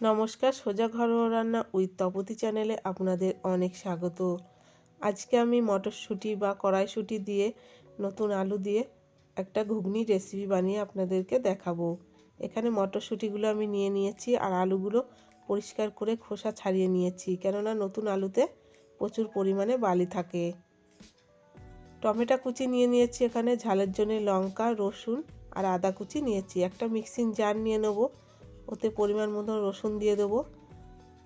নমস্কার, সোজা ঘরোয়া রান্না উইথ তপতি চ্যানেলে আপনাদের অনেক স্বাগত। আজকে আমি মটরশুঁটি বা কড়াইশুঁটি দিয়ে, নতুন আলু দিয়ে একটা ঘুগনি রেসিপি বানিয়ে আপনাদেরকে দেখাবো। এখানে মটরশুঁটিগুলো আমি নিয়ে নিয়েছি আর আলুগুলো পরিষ্কার করে খোসা ছাড়িয়ে নিয়েছি, কেননা নতুন আলুতে প্রচুর পরিমাণে বালি থাকে। টমেটো কুচি নিয়ে নিয়েছি এখানে, ঝালের জন্য লঙ্কা, রসুন আর আদা কুচি নিয়েছি। একটা মিক্সিং জার নিয়ে নেব। ওতে পরিমাণ মতো রসুন দিয়ে দেবো।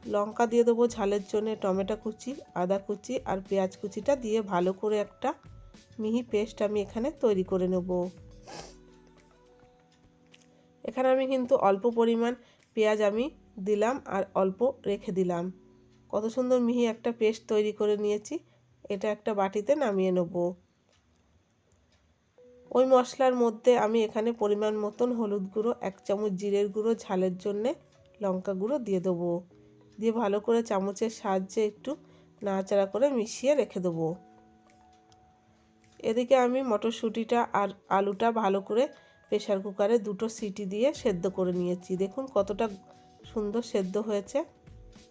লঙ্কা দিয়ে দেবো ঝালের জন্য টমেটো কুচি, আদা কুচি আর পেঁয়াজ কুচিটা দিয়ে ভালো করে একটা মিহি পেস্ট আমি এখানে তৈরি করে নেব। এখানে আমি কিন্তু অল্প পরিমাণ পেঁয়াজ আমি দিলাম আর অল্প রেখে দিলাম। কত সুন্দর মিহি একটা পেস্ট তৈরি করে নিয়েছি। এটা একটা বাটিতে নামিয়ে নেব। ওই মশলার মধ্যে আমি এখানে পরিমাণ মতন হলুদ গুঁড়ো, এক চামচ জিরের গুঁড়ো, ঝালের জন্যে লঙ্কা গুঁড়ো দিয়ে দেবো। দিয়ে ভালো করে চামচের সাহায্যে একটু নাড়াচাড়া করে মিশিয়ে রেখে দেবো। এদিকে আমি মটরশুঁটিটা আর আলুটা ভালো করে প্রেশার কুকারে দুটো সিটি দিয়ে সেদ্ধ করে নিয়েছি। দেখুন কতটা সুন্দর সেদ্ধ হয়েছে।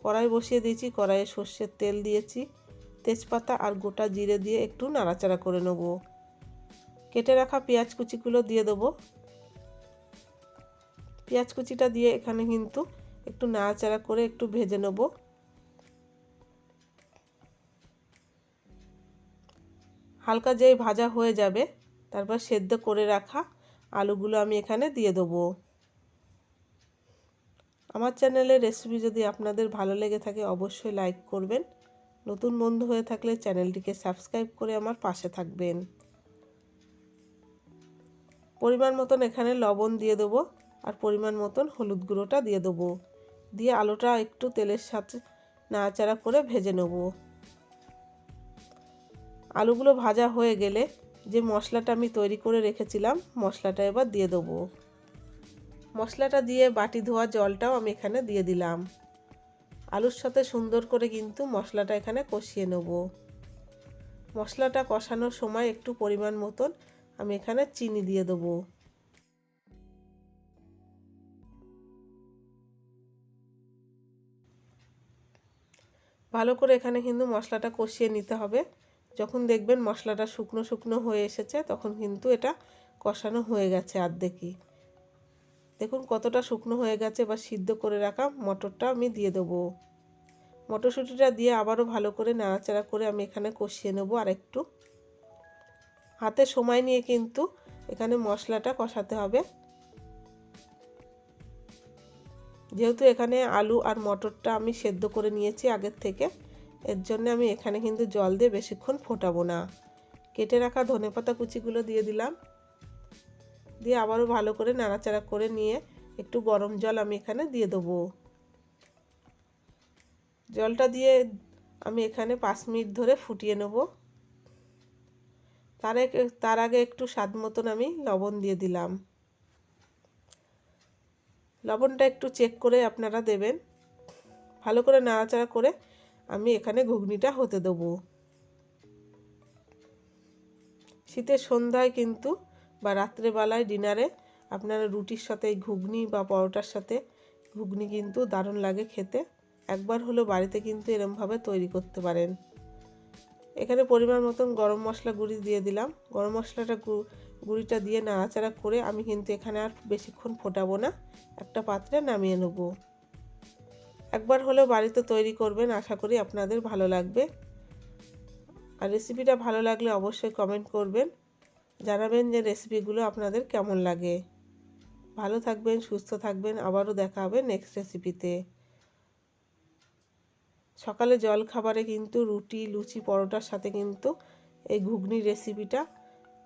কড়াই বসিয়ে দিয়েছি, কড়াইয়ে সর্ষের তেল দিয়েছি। তেজপাতা আর গোটা জিরে দিয়ে একটু নাড়াচাড়া করে নেব। কেটে রাখা পেঁয়াজ কুচিগুলো দিয়ে দেবো। পেঁয়াজ কুচিটা দিয়ে এখানে কিন্তু একটু নাড়াচাড়া করে একটু ভেজে নেব। হালকা যেই ভাজা হয়ে যাবে, তারপর সেদ্ধ করে রাখা আলুগুলো আমি এখানে দিয়ে দেবো। আমার চ্যানেলের রেসিপি যদি আপনাদের ভালো লেগে থাকে, অবশ্যই লাইক করবেন। নতুন বন্ধু হয়ে থাকলে চ্যানেলটিকে সাবস্ক্রাইব করে আমার পাশে থাকবেন। পরিমাণ মতন এখানে লবণ দিয়ে দেবো আর পরিমাণ মতন হলুদ গুঁড়োটা দিয়ে দেবো। দিয়ে আলুটা একটু তেলের সাথে নাড়াচাড়া করে ভেজে নেব। আলুগুলো ভাজা হয়ে গেলে যে মশলাটা আমি তৈরি করে রেখেছিলাম, মশলাটা এবার দিয়ে দেবো। মশলাটা দিয়ে বাটি ধোয়া জলটাও আমি এখানে দিয়ে দিলাম। আলুর সাথে সুন্দর করে কিন্তু মশলাটা এখানে কষিয়ে নেব। মশলাটা কষানোর সময় একটু পরিমাণ মতন আমি এখানে চিনি দিয়ে দেবো। ভালো করে এখানে কিন্তু মশলাটা কষিয়ে নিতে হবে। যখন দেখবেন মশলাটা শুকনো শুকনো হয়ে এসেছে, তখন কিন্তু এটা কষানো হয়ে গেছে আর্ধেকই দেখুন কতটা শুকনো হয়ে গেছে বা সিদ্ধ করে রাখা মটরটা আমি দিয়ে দেবো। মটরশুঁটিটা দিয়ে আবারও ভালো করে নাড়াচাড়া করে আমি এখানে কষিয়ে নেব আর একটু হাতে সময় নিয়ে কিন্তু এখানে মশলাটা কষাতে হবে। যেহেতু এখানে আলু আর মটরটা আমি সেদ্ধ করে নিয়েছি আগের থেকে, এর জন্য আমি এখানে কিন্তু জল দিয়ে বেশিক্ষণ ফোটাবো না। কেটে রাখা ধনেপাতা কুচিগুলো দিয়ে দিলাম। দিয়ে আবারও ভালো করে নাড়াচাড়া করে নিয়ে একটু গরম জল আমি এখানে দিয়ে দেবো। জলটা দিয়ে আমি এখানে পাঁচ মিনিট ধরে ফুটিয়ে নেব। তার তার আগে একটু স্বাদ মতন আমি লবণ দিয়ে দিলাম। লবণটা একটু চেক করে আপনারা দেবেন। ভালো করে নাড়াচাড়া করে আমি এখানে ঘুগনিটা হতে দেবো। শীতের সন্ধ্যায় কিন্তু বা রাত্রেবেলায় ডিনারে আপনারা রুটির সাথে ঘুগনি বা পরোটার সাথে ঘুগনি কিন্তু দারুণ লাগে খেতে। একবার হলো বাড়িতে কিন্তু এরমভাবে তৈরি করতে পারেন। এখানে পরিমাণ মতন গরম মশলা গুঁড়ি দিয়ে দিলাম। গরম মশলাটা গুঁড়িটা দিয়ে নাড়াচাড়া করে আমি কিন্তু এখানে আর বেশিক্ষণ ফোটাবো না। একটা পাত্রে নামিয়ে নেব। একবার হলেও বাড়িতে তৈরি করবেন, আশা করি আপনাদের ভালো লাগবে। আর রেসিপিটা ভালো লাগলে অবশ্যই কমেন্ট করবেন, জানাবেন যে রেসিপিগুলো আপনাদের কেমন লাগে। ভালো থাকবেন, সুস্থ থাকবেন, আবারও দেখা হবে নেক্সট রেসিপিতে। সকালে জল খাবারে কিন্তু রুটি, লুচি, পরোটার সাথে কিন্তু এই ঘুগনি রেসিপিটা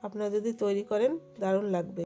আপনারা যদি তৈরি করেন, দারুণ লাগবে।